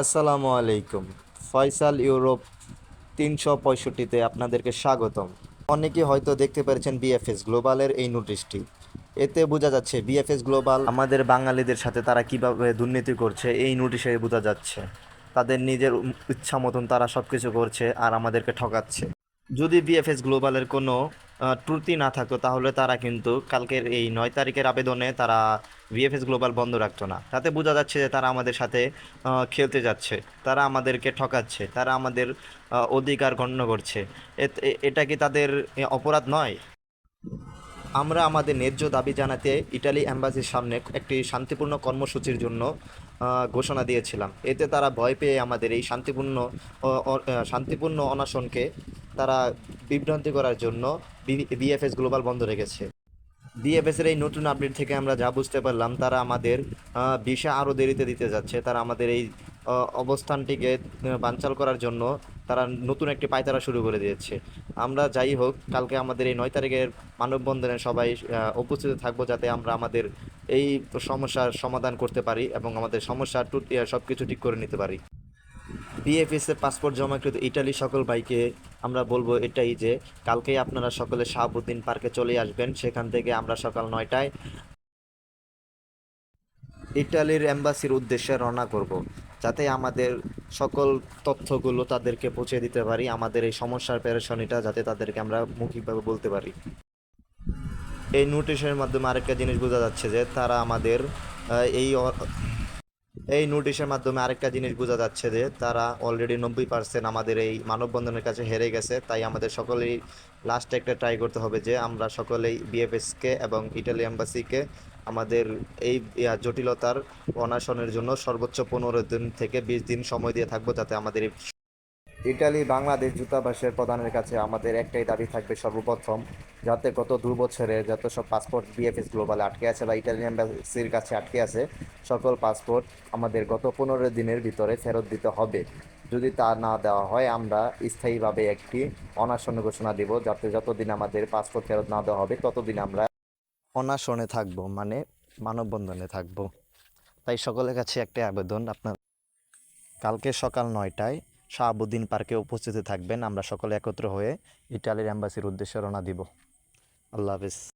আসসালামু আলাইকুম। ফয়সাল ইউরোপ তিনশো পঁয়ষট্টিতে আপনাদেরকে স্বাগতম। অনেকেই হয়তো দেখতে পেরেছেন বিএফএস গ্লোবালের এই নোটিশটি। এতে বোঝা যাচ্ছে বিএফএস গ্লোবাল আমাদের বাঙালিদের সাথে তারা কীভাবে দুর্নীতি করছে, এই নোটিশে বোঝা যাচ্ছে। তাদের নিজের ইচ্ছা মতন তারা সব কিছু করছে আর আমাদেরকে ঠকাচ্ছে। যদি বিএফএস গ্লোবালের কোনো ত্রুটি না থাকতো, তাহলে তারা কিন্তু কালকের এই নয় তারিখের আবেদনে তারা বিএফএস গ্লোবাল বন্ধ রাখতো না। তাতে বোঝা যাচ্ছে যে তারা আমাদের সাথে খেলতে যাচ্ছে, তারা আমাদেরকে ঠকাচ্ছে, তারা আমাদের অধিকার গণ্য করছে। এটা কি তাদের অপরাধ নয়? আমরা আমাদের ন্যায্য দাবি জানাতে ইটালি অ্যাম্বাসির সামনে একটি শান্তিপূর্ণ কর্মসূচির জন্য ঘোষণা দিয়েছিলাম। এতে তারা ভয় পেয়ে আমাদের এই শান্তিপূর্ণ শান্তিপূর্ণ অনশনকে তারা বিভ্রান্তি করার জন্য বিএফএস গ্লোবাল বন্ধ রেখেছে। বিএফএস এর এই নতুন আপডেট থেকে আমরা যা বুঝতে পারলাম, তারা আমাদের ভিসা আরও দেরিতে দিতে যাচ্ছে। তারা আমাদের এই অবস্থানটিকে বানচাল করার জন্য তারা নতুন একটি পায়তারা শুরু করে দিয়েছে। আমরা যাই হোক, কালকে আমাদের এই নয় তারিখের মানববন্ধনে সবাই উপস্থিত থাকব যাতে আমরা আমাদের এই সমস্যার সমাধান করতে পারি এবং আমাদের সমস্যা টুটি সব কিছু ঠিক করে নিতে পারি। বিএফএস এর পাসপোর্ট জমাকৃত ইটালি সকল বাইকে আমরা বলব এটাই যে, কালকেই আপনারা সকলে শাহাবুদ্দিন পার্কে চলে আসবেন। সেখান থেকে আমরা সকাল নয়টায় ইটালির এম্বাসির উদ্দেশ্যে রওনা করব, যাতে আমাদের সকল তথ্যগুলো তাদেরকে পৌঁছে দিতে পারি, আমাদের এই সমস্যার পেরেশানিটা যাতে তাদেরকে আমরা মৌখিকভাবে বলতে পারি। এই নোটিশের মাধ্যমে আরেকটা জিনিস বোঝা যাচ্ছে যে, তারা আমাদের এই এই নোটিশের মাধ্যমে আরেকটা জিনিস বোঝা যাচ্ছে যে তারা অলরেডি নব্বই পার্সেন্ট আমাদের এই মানববন্ধনের কাছে হেরে গেছে। তাই আমাদের সকলেই লাস্টে একটা ট্রাই করতে হবে যে আমরা সকলেই বিএফএসকে এবং ইটালি এম্বাসিকে আমাদের এই জটিলতার অনাশনের জন্য সর্বোচ্চ পনেরো দিন থেকে বিশ দিন সময় দিয়ে থাকব যাতে আমাদের ইটালি, বাংলাদেশ দূতাবাসের প্রধানের কাছে আমাদের একটাই দাবি থাকবে সর্বপ্রথম, যাতে গত দু বছরে যত সব পাসপোর্ট বিএফএস গ্লোবালে আটকে আছে বা ইটালিয়ান এম্বাসির কাছে আটকে আছে, সকল পাসপোর্ট আমাদের গত পনেরো দিনের ভিতরে ফেরত দিতে হবে। যদি তা না দেওয়া হয়, আমরা স্থায়ীভাবে একটি অনাসন ঘোষণা দিব, যাতে যতদিন আমাদের পাসপোর্ট ফেরত না দেওয়া হবে, ততদিন আমরা অনাসনে থাকব মানে মানববন্ধনে থাকব। তাই সকলের কাছে একটা আবেদন, আপনার কালকে সকাল নয়টায় শাহাবুদ্দিন পার্কে উপস্থিত থাকবেন। আমরা সকলে একত্র হয়ে ইটালির অ্যাম্বাসির উদ্দেশ্যে রওনা দিব। আল্লাহ হাফিজ।